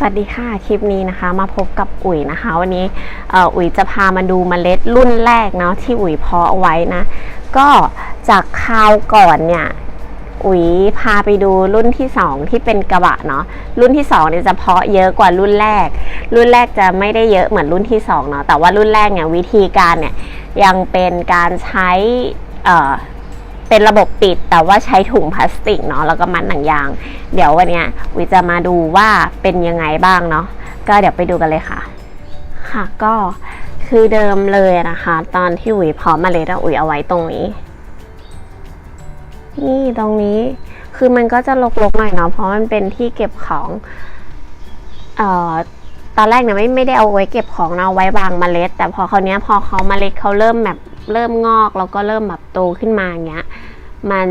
สวัสดีค่ะ คลิปนี้นะคะมาพบกับอุ๋ยนะคะ วันนี้อุ๋ยจะพามาดูเมล็ดรุ่นแรกเนาะที่อุ๋ยเพาะเอาไว้นะ ก็จากคราวก่อนเนี่ย อุ๋ยพาไปดูรุ่นที่ 2 ที่เป็นกระบะเนาะรุ่นที่2เนี่ยจะเพาะเยอะกว่ารุ่นแรก รุ่นแรกจะไม่ได้เยอะเหมือนรุ่นที่2เนาะแต่ว่ารุ่นแรกเนี่ยวิธีการเนี่ยยังเป็นการใช้ เป็นระบบปิดแต่ว่าใช้ถุงพลาสติกเนาะแล้วก็มัดหนังยาง เดี๋ยววันนี้วิจะมาดูว่าเป็นยังไงบ้างเนาะก็เดี๋ยวไปดูกันเลยค่ะ ค่ะก็คือเดิมเลยนะคะ ตอนที่อุ๋ยพาะเมล็ดอะอุ๋ยเอาไว้ตรงนี้ นี่ตรงนี้คือมันก็จะรกๆหน่อยเนาะเพราะมันเป็นที่เก็บของเอ่อตอนแรกเนี่ยไม่ไม่ได้เอาไว้เก็บของนะเอาไว้วางมเมล็ด แต่พอคราวเนี้ยพอเขาเมล็ดเขาเริ่มแบบ เริ่มงอกแล้วก็เริ่มแบบโตขึ้นมาอย่างเงี้ยมัน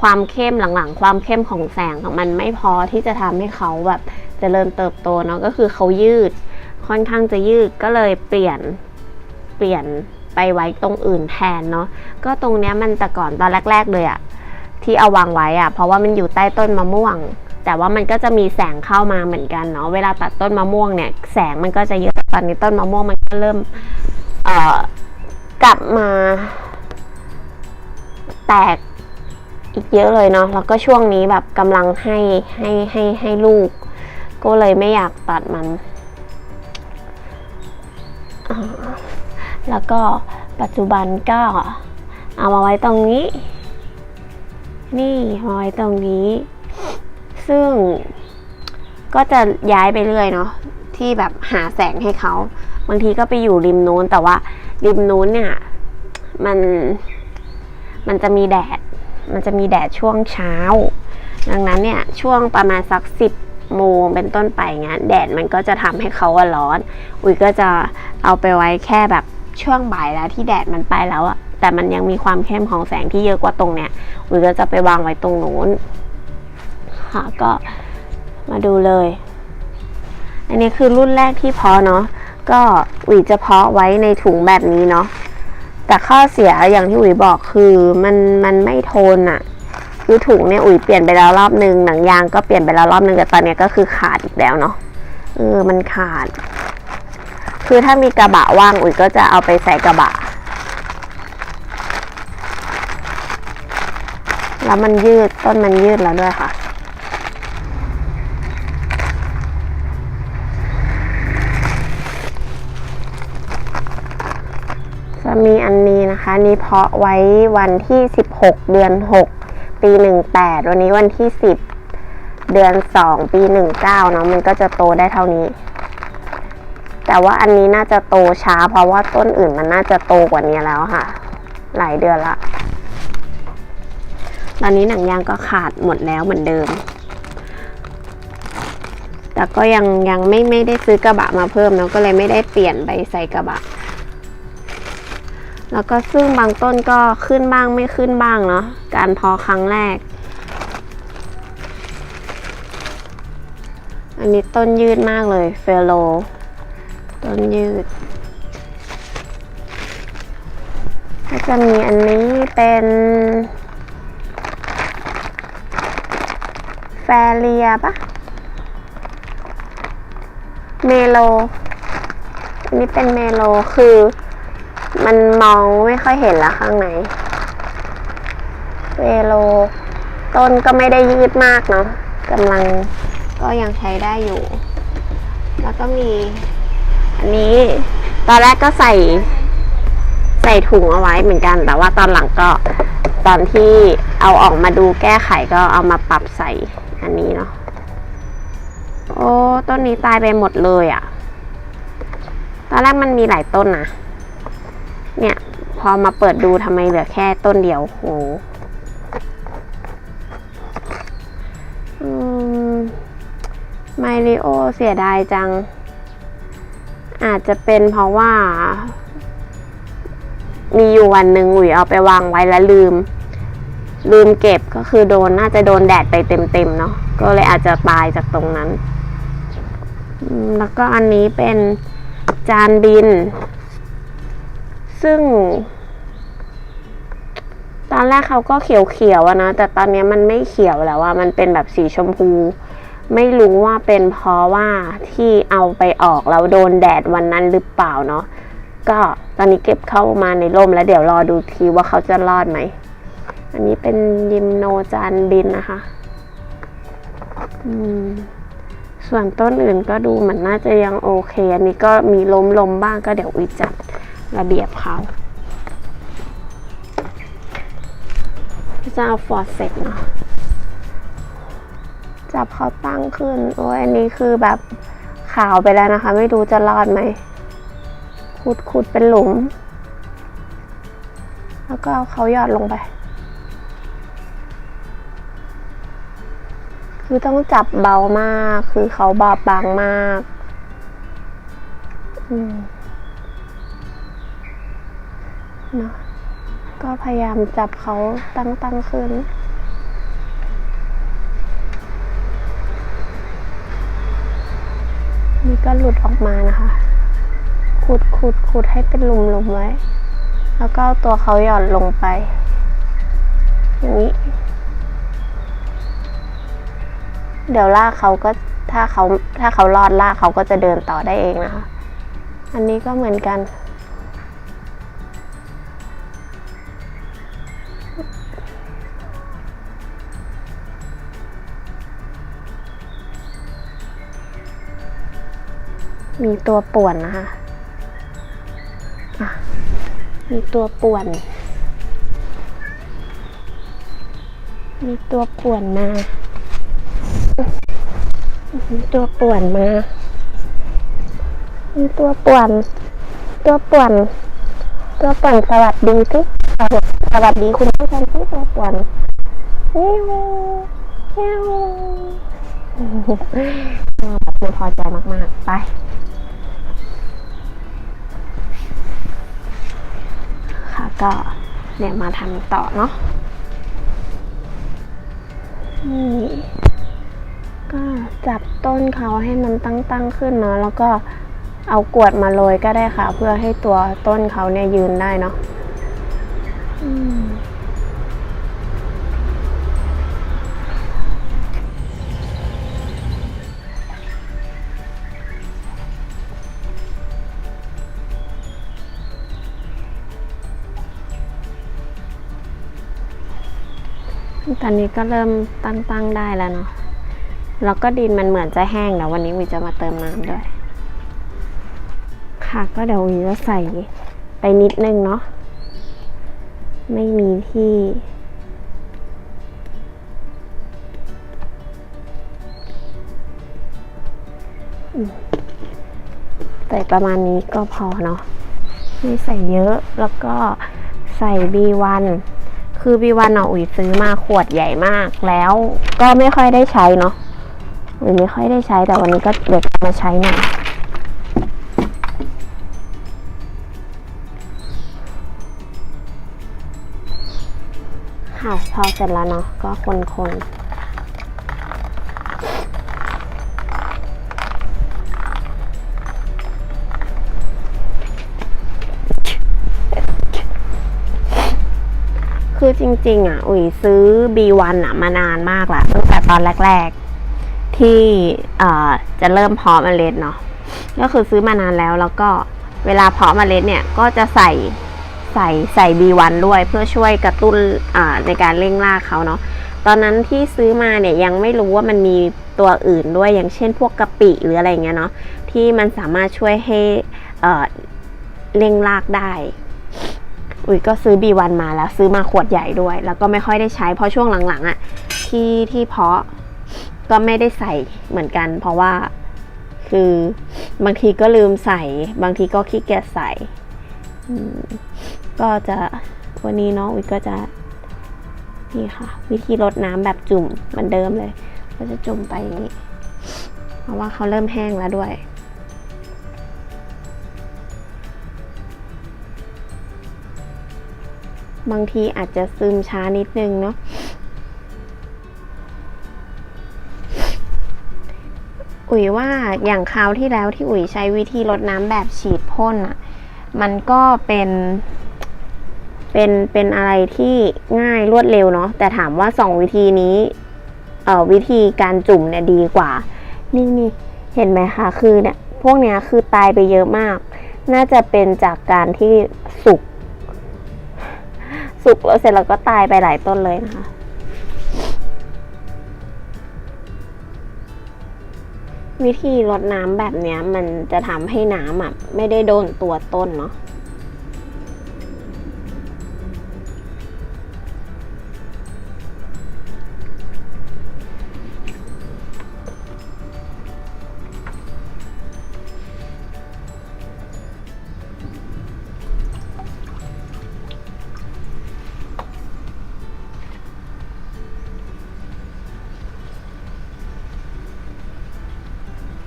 ความเข้มหลังๆ ความเข้มของแสงของมันไม่พอที่จะทำให้เขาแบบเจริญเติบโตเนาะก็คือเขายืด ค่อนข้างจะยืดก็เลยเปลี่ยนเปลี่ยนไปไว้ตรงอื่นแทนเนาะก็ตรงเนี้ยมันแต่ก่อนตอนแรก ๆ เลยอะที่เอาวางไว้อะเพราะว่ามันอยู่ใต้ต้นมะม่วง แต่ว่ามันก็จะมีแสงเข้ามาเหมือนกันเนาะเวลาตัดต้นมะม่วงเนี่ยแสงมันก็จะเยอะตอนนี้ต้นมะม่วงมันก็เริ่มเอ่อ กลับมา แตกอีกเยอะเลยเนาะแล้วก็ช่วงนี้แบบกำลังให้ให้ให้ให้ลูก ก็เลยไม่อยากตัดมัน แล้วก็ปัจจุบันก็เอามาไว้ตรงนี้ นี่มาไว้ตรงนี้ ซึ่งก็จะย้ายไปเรื่อยเนาะที่แบบหาแสงให้เขา บางทีก็ไปอยู่ริมนู้น แต่ว่า ริมนู้นเนี่ย มันมันจะมีแดด มันจะมีแดดช่วงเช้า ดังนั้นเนี่ย ช่วงประมาณสักสิบโมงเป็นต้นไปเงี้ยแดดมันก็จะทำให้เขาอะร้อน อุ๋ยก็จะเอาไปไว้แค่แบบช่วงบ่ายแล้วที่แดดมันไปแล้วอะแต่มันยังมีความเข้มของแสงที่เยอะกว่าตรงเนี้ยอุ๋ยก็จะไปวางไว้ตรงนู้นค่ะก็มาดูเลย อันนี้คือรุ่นแรกที่พาะเนาะ ก็อุ๋ยจะเพาะไว้ในถุงแบบนี้เนาะแต่ข้อเสียอย่างที่อุ๋ยบอกคือมันมันไม่ทนอะคือถุงเนี่ยอุ๋ยเปลี่ยนไปแล้วรอบนึงหนังยางก็เปลี่ยนไปแล้วรอบนึงแต่ตอนเนี้ยก็คือขาดอีกแล้วเนาะเออมันขาด คือถ้ามีกระบะว่างอุ๋ยก็จะเอาไปใส่กระบะ แล้วมันยืดต้นมันยืดแล้วด้วยค่ะ มีอันนี้นะคะนนี้เพาะไว้วันที่ 16 เดือน 6 ปี 18 วันนี้วันที่ 10 เดือน 2 ปี 19เนาะมันก็จะโตได้เท่านี้ แต่ว่าอันนี้น่าจะโตช้า เพราะว่าต้นอื่นมันน่าจะโตกว่านี้แล้วค่ะ หลายเดือนละ ตอนนี้หนังยางก็ขาดหมดแล้วเหมือนเดิมแต่ก็ยังยังไม่ไม่ได้ซื้อกระบะมาเพิ่มเนาะก็เลยไม่ได้เปลี่ยนไปใส่กระบะ แล้วก็ซึ่งบางต้นก็ขึ้นบ้างไม่ขึ้นบ้างเนาะการพอครั้งแรก อันนี้ต้นยืดมากเลยเฟโล ต้นยืด ก็จะมีอันนี้เป็นแฟเรียปะเมโล อันนี้เป็นเมโลคือ มันมองไม่ค่อยเห็นละข้างในเวโล ต้นก็ไม่ได้ยืดมากเนาะกำลังก็ยังใช้ได้อยู่ แล้วก็มี อันนี้ ตอนแรกก็ใส่ ใส่ถุงเอาไว้เหมือนกัน แต่ว่าตอนหลังก็ตอนที่เอาออกมาดูแก้ไขก็เอามาปรับใส่อันนี้เนาะโอ้ต้นนี้ตายไปหมดเลยอะ่ะ ตอนแรกมันมีหลายต้นนะ เนี่ย พอมาเปิดดูทำไมเหลือแค่ต้นเดียวโหไมริโอเสียดายจัง อาจจะเป็นเพราะว่า มีอยู่วันหนึ่งอุ๋ยเอาไปวางไว้แล้วลืม ลืมเก็บก็คือโดนน่าจะโดนแดดไปเต็มๆเนาะก็เลยอาจจะตายจากตรงนั้น แล้วก็อันนี้เป็นจานบิน ซึ่ง ตอนแรกเขาก็เขียวๆอะนะ แต่ตอนนี้มันไม่เขียวแล้วอะมันเป็นแบบสีชมพู ไม่รู้ว่าเป็นเพราะว่าที่เอาไปออกแล้วโดนแดดวันนั้นหรือเปล่าเนาะก็ตอนนี้เก็บเข้ามาในร่มแล้วเดี๋ยวรอดูทีว่าเขาจะรอดไหม อันนี้เป็นยิมโนจานบินนะคะ ส่วนต้นอื่นก็ดูเหมือนน่าจะยังโอเค อันนี้ก็มีล้มลมๆบ้างก็เดี๋ยววิจัด ระเบียบเขาจะเอาฟอร์เซตเนาะจับเขาตั้งขึ้น โอ้ยอันนี้คือแบบขาวไปแล้วนะคะ ไม่รู้จะรอดไหมขุดขุดเป็นหลุม แล้วก็เอาเขาหยอดลงไป คือต้องจับเบามาก คือเขาบอบบางมาก อืม เนาะก็พยายามจับเขาตั้งตั้งขึ้น นี่ก็หลุดออกมานะคะ ขุดขุดขุดให้เป็นหลุมๆไว้ แล้วก็ตัวเขาหย่อนลงไป อย่างนี้ เดี๋ยวลากเขาก็ถ้าเขาถ้าเขารอดลากเขาก็จะเดินต่อได้เองนะคะ อันนี้ก็เหมือนกัน มีตัวป่วนนะคะมีตัวป่วน มีตัวป่วนมา มีตัวป่วนมา มีตัวป่วน ตัวป่วน ตัวป่วนสวัสดีสิสวัสดีคุณผู้ชมที่ตัวป่วนเฮ้ยเฮ้ยไม่พอใจมาก ๆ ไป ค่ะ ก็เนี่ยมาทำต่อเนาะนี่ก็จับต้นเขาให้มันตั้งๆขึ้นเนาะแล้วก็เอากวดมาโรยก็ได้ค่ะ เพื่อให้ตัวต้นเขาเนี่ยยืนได้เนาะอืม ตอนนี้ก็เริ่มตั้งๆได้แล้วเนาะ แล้วก็ดินมันเหมือนจะแห้งเดี๋ยววันนี้วิจะมาเติมน้ำด้วย ค่ะก็เดี๋ยววิจะใส่ไปนิดนึงเนาะ ไม่มีที่ใส่ประมาณนี้ก็พอเนาะ ไม่ใส่เยอะแล้วก็ใส่ B1 คือวิวันเนาะอุ๋ยซื้อมาขวดใหญ่มากแล้วก็ไม่ค่อยได้ใช้เนาะอุ๋ยไม่ค่อยได้ใช้แต่วันนี้ก็เดี๋ยวมาใช้หน่อยค่ะพอเสร็จแล้วเนาะก็คนๆ คือจริง ๆ อะ อุ๋ยซื้อ B1 อะมานานมากละตั้งแต่ตอนแรก ๆ ที่เอ่อจะเริ่มเพาะเมล็ดเนาะก็คือซื้อมานานแล้วแล้วก็เวลาเพาะเมล็ดเนี่ยก็จะใส่ใส่ใส่ B1 ด้วยเพื่อช่วยกระตุ้นอ่าในการเร่งรากเขาเนาะตอนนั้นที่ซื้อมาเนี่ยยังไม่รู้ว่ามันมีตัวอื่นด้วยอย่างเช่นพวกกะปิหรืออะไรเงี้ยเนาะที่มันสามารถช่วยให้เอ่อเร่งรากได้ อุ๋ยก็ซื้อ B1 มาแล้วซื้อมาขวดใหญ่ด้วย แล้วก็ไม่ค่อยได้ใช้เพราะช่วงหลังๆอะ่ะที่ที่เพาะก็ไม่ได้ใส่เหมือนกัน เพราะว่าคือบางทีก็ลืมใส่ บางทีก็ขี้เกียจใส่ก็จะวันนี้น้องอุ๋ยก็จะนี่ค่ะ วิธีรดน้ำแบบจุ่มเหมือนเดิมเลย ก็จะจุ่มไปอย่างนี้ เพราะว่าเขาเริ่มแห้งแล้วด้วย บางทีอาจจะซึมช้านิดนึงเนาะอุ๋ยว่าอย่างคราวที่แล้วที่อุ๋ยใช้วิธีรดน้ำแบบฉีดพ่นอะ่ะ มันก็เป็นเป็นเป็นอะไรที่ง่ายรวดเร็วเนาะแต่ถามว่าสองวิธีนี้เอ่อวิธีการจุ่มเนี่ยดีกว่า นี่นี่เห็นไหมคะคือเนี่ยพวกเนี้ยคือตายไปเยอะมาก น่าจะเป็นจากการที่สุก สุกแล้วเสร็จแล้วก็ตายไปหลายต้นเลยนะคะวิธีรดน้ำแบบเนี้ยมันจะทำให้น้ำอะไม่ได้โดนตัวต้นเนาะ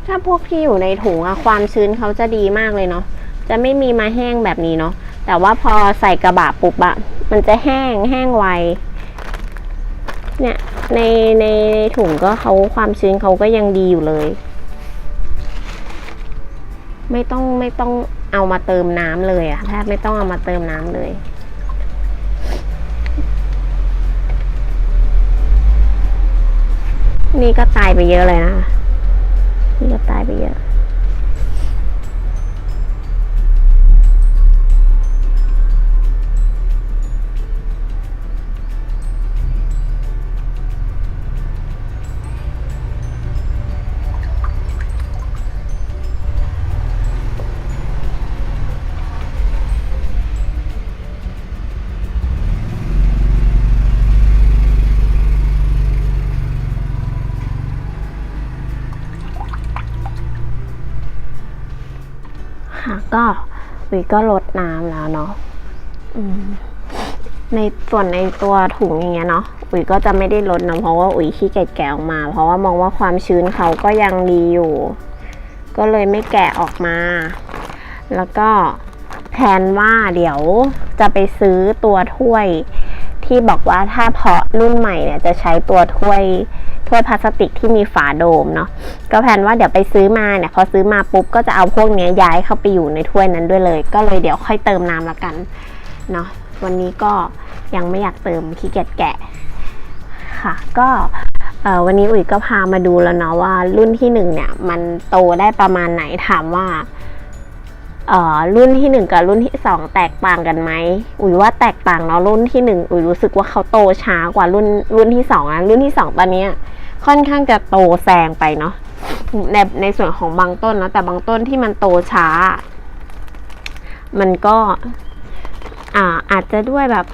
ถ้าพวกที่อยู่ในถุงอะความชื้นเขาจะดีมากเลยเนาะจะไม่มีมาแห้งแบบนี้เนาะแต่ว่าพอใส่กระบะปุบอะมันจะแห้งแห้งไวเนี่ยในในถุงก็เขาความชื้นเขาก็ยังดีอยู่เลย ไม่ต้องไม่ต้องเอามาเติมน้ำเลยอะแทบไม่ต้องเอามาเติมน้ำเลยนี่ก็ตายไปเยอะเลยนะคะ นี่ก็ตายไปเยอะ ค่ะ ก็วิก็ลดน้ำแล้วเนาะในส่วนในตัวถุงอย่างเงี้ยเนาะอุ๋ยก็จะไม่ได้ลดนะเพราะว่าอุ๋ยขี้เกียจแกะออกมา เพราะว่ามองว่าความชื้นเขาก็ยังดีอยู่ ก็เลยไม่แกะออกมา แล้วก็แผนว่าเดี๋ยวจะไปซื้อตัวถ้วยที่บอกว่าถ้าเพาะรุ่นใหม่เนี่ยจะใช้ตัวถ้วย ถ้วยพลาสติกที่มีฝาโดมเนาะก็แผนว่าเดี๋ยวไปซื้อมาเนี่ยพอซื้อมาปุ๊บก็จะเอาพวกเนี้ยย้ายเข้าไปอยู่ในถ้วยนั้นด้วยเลย ก็เลยเดี๋ยวค่อยเติมน้ำละกันเนาะวันนี้ก็ยังไม่อยากเติมขี้เกียจแกะค่ะ ก็วันนี้อุ๋ยก็พามาดูแล้วเนาะว่ารุ่นที่หนึ่งเนี่ยมันโตได้ประมาณไหนถามว่าเอ่อรุ่นที่หนึ่งกับรุ่นที่สองแตกต่างกันไหม อุ๋ยว่าแตกต่างเนาะรุ่นที่หนึ่งอุ๋ยรู้สึกว่าเขาโตช้ากว่ารุ่นรุ่นที่สองนะรุ่นที่สองตอนเนี้ย ค่อนข้างจะโตแซงไปเนาะในในส่วนของบางต้นนะแต่บางต้นที่มันโตช้า มันก็อ่าอาจจะด้วยแบบ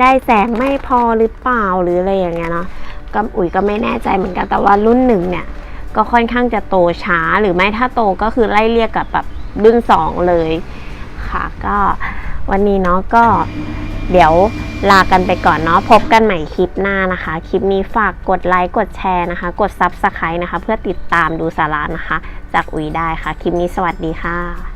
ได้แสงไม่พอหรือเปล่าหรืออะไรอย่างเงี้ยเนาะก็อุ๋ยก็ไม่แน่ใจเหมือนกันแต่ว่ารุ่นหนึ่งเนี่ย ก็ค่อนข้างจะโตช้าหรือไม่ถ้าโตก็คือไล่เรียกกับแบบรุ่นสองเลยค่ะ ก็วันนี้เนาะก็ เดี๋ยวลากันไปก่อนเนาะพบกันใหม่คลิปหน้านะคะ คลิปนี้ฝากกดไลค์กดแชร์นะคะ กด Subscribe นะคะ เพื่อติดตามดูสาระนะคะ จากอุ๋ยได้ค่ะ คลิปนี้สวัสดีค่ะ